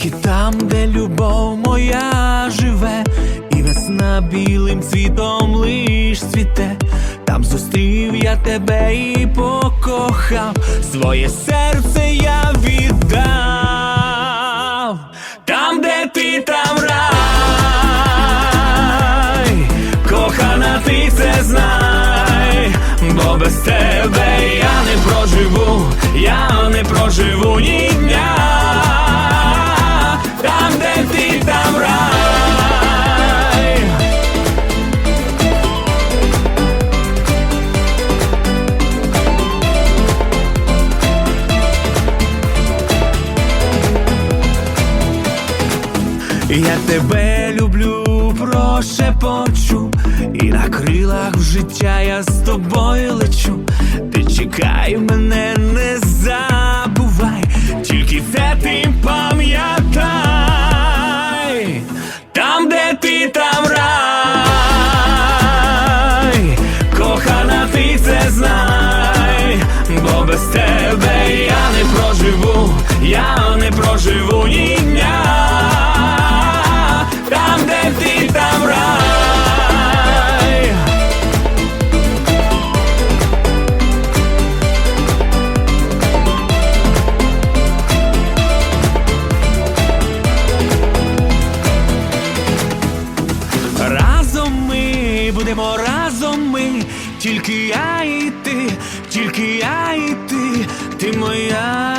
Тільки там, де любов моя живе, і весна білим цвітом лиш цвіте, там зустрів я тебе і покохав, своє серце я віддав, там, де ти, там рай, кохана, ти це знай, бо без тебе я не проживу, я не проживу ні Я тебе люблю, прошепочу, і на крилах життя я з тобою лечу. Ти чекай мене, не забувай, тільки це ти пам'ятай, там, де ти, там рай, кохана, ти це знай, бо без тебе я не проживу, я не проживу ні дня, тільки я і ти, тільки я і ти, ти моя.